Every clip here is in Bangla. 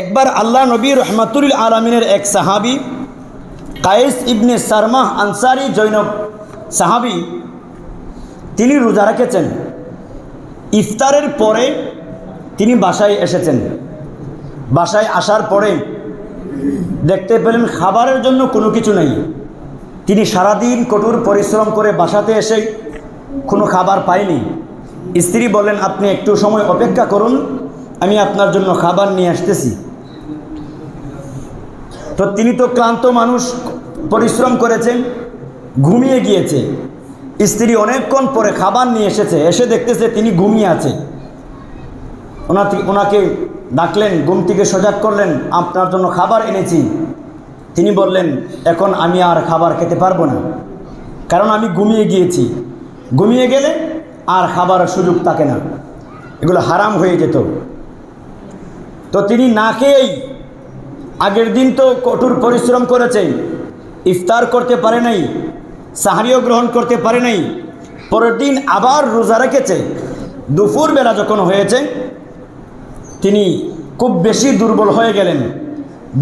একবার আল্লাহ নবী রহমাতুল আলমিনের এক সাহাবি, কায়েস ইবনে সারমাহ আনসারি জৈনব সাহাবি, তিনি রোজা রেখেছেন। ইফতারের পরে তিনি বাসায় এসেছেন। বাসায় আসার পরে দেখতে পেলেন খাবারের জন্য কোনো কিছু নেই। তিনি সারাদিন কঠোর পরিশ্রম করে বাসাতে এসে কোনো খাবার পায়নি। স্ত্রী বলেন আপনি একটু সময় অপেক্ষা করুন আমি আপনার জন্য খাবার নিয়ে আসতেছি। তো তিনি তো ক্লান্ত মানুষ, পরিশ্রম করেছেন, ঘুমিয়ে গিয়েছে। স্ত্রী অনেকক্ষণ পরে খাবার নিয়ে এসেছে, এসে দেখতেছে তিনি ঘুমিয়ে আছে। ওনাকে ওনাকে ডাকলেন, ঘুম থেকে সজাগ করলেন, আপনার জন্য খাবার এনেছি। তিনি বললেন, এখন আমি আর খাবার খেতে পারব না। কারণ আমি ঘুমিয়ে গিয়েছি। ঘুমিয়ে গেলে আর খাবার সুযোগ থাকে না। এগুলো হারাম হয়ে যেত। তো তিনি না খেয়েই আগের দিন তো কঠোর পরিশ্রম করেছে। ইফতার করতে পারে নাই, সাহারিও গ্রহণ করতে পারে নাই, পরের দিন আবার রোজা রেখেছে। দুপুর বেলা যখন হয়েছে, তিনি খুব বেশি দুর্বল হয়ে গেলেন।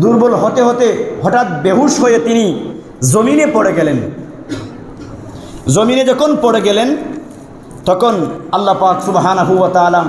দুর্বল হতে হতে হঠাৎ বেহুশ হয়ে তিনি জমিনে পড়ে গেলেন। জমিনে যখন পড়ে গেলেন, তখন আল্লাহ পাক সুবাহানা হুয়া আলাম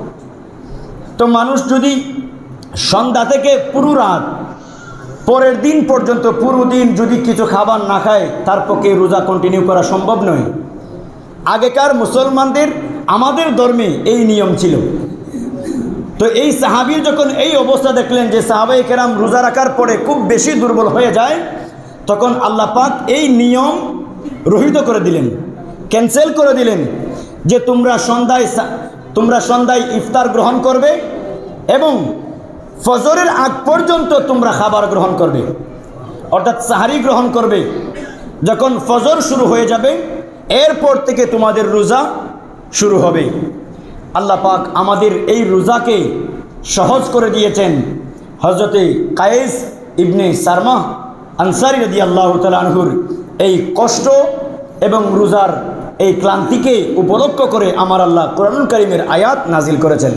তো মানুষ যদি সন্ধ্যা থেকে পুরো রাত, পরের দিন পর্যন্ত পুরো দিন যদি কিছু খাবার না খায়, তার পক্ষে রোজা কন্টিনিউ করা সম্ভব নয়। আগেকার মুসলমানদের, আমাদের ধর্মে এই নিয়ম ছিল। তো এই সাহাবির যখন এই অবস্থা দেখলেন যে সাহাবাই কেরাম রোজা রাখার পরে খুব বেশি দুর্বল হয়ে যায়, তখন আল্লাহ পাক এই নিয়ম রহিত করে দিলেন ক্যান্সেল করে দিলেন যে তোমরা সন্ধ্যায় তোমরা সন্ধ্যায় ইফতার গ্রহণ করবে এবং ফজরের আগ পর্যন্ত তোমরা খাবার গ্রহণ করবে। অর্থাৎ সাহারি গ্রহণ করবে। যখন ফজর শুরু হয়ে যাবে, এরপর থেকে তোমাদের রোজা শুরু হবে। আল্লাহ পাক আমাদের এই রোজাকে সহজ করে দিয়েছেন। হজরতে কায়েস ইবনে সারমা আনসারি রদি আল্লাহ আনহুর এই কষ্ট এবং রোজার এই ক্লান্তিকে উপলক্ষ করে আমার আল্লাহ কোরআন করিমের আয়াত নাজিল করেছেন।